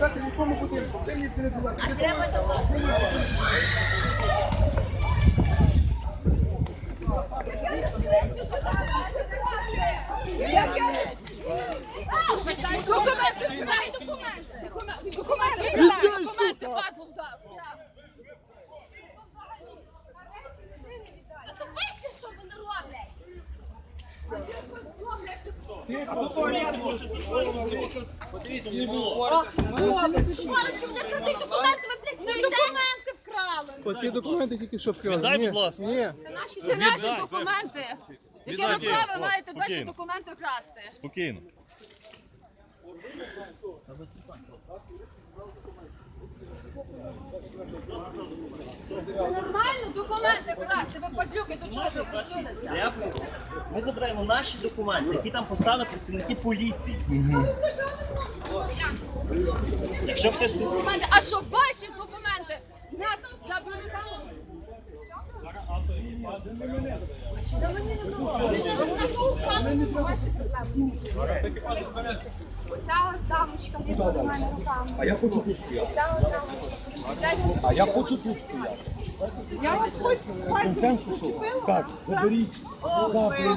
живете в якому будинку. Ти мені це не була. Документи, дай документи. Документи, документи, документи, падло вдав. Та то весь що вони роблять? Говорить, вже крадуть документи, ви блядь, стоїте. Документи вкрали. Оці документи тільки що вкрали. Віддай, Ні, будь ласка. Ні. Це наші, це наші документи. Яке ви право маєте наші документи вкрасти? Спокійно. Це нормально документи вкрасти, ви падлюки, до чого ви просилися? Ми забираємо наші документи, які там поставили працівники поліції. Якщо хтось не Документи, а що ваші документи? Нас забрали Ця от дамочка візьме до мене руками. А я хочу тут стояти. Ця от дамочка. А я хочу тут стояти. Я вас хочу Консенсусу. Так, заберіть. Завтра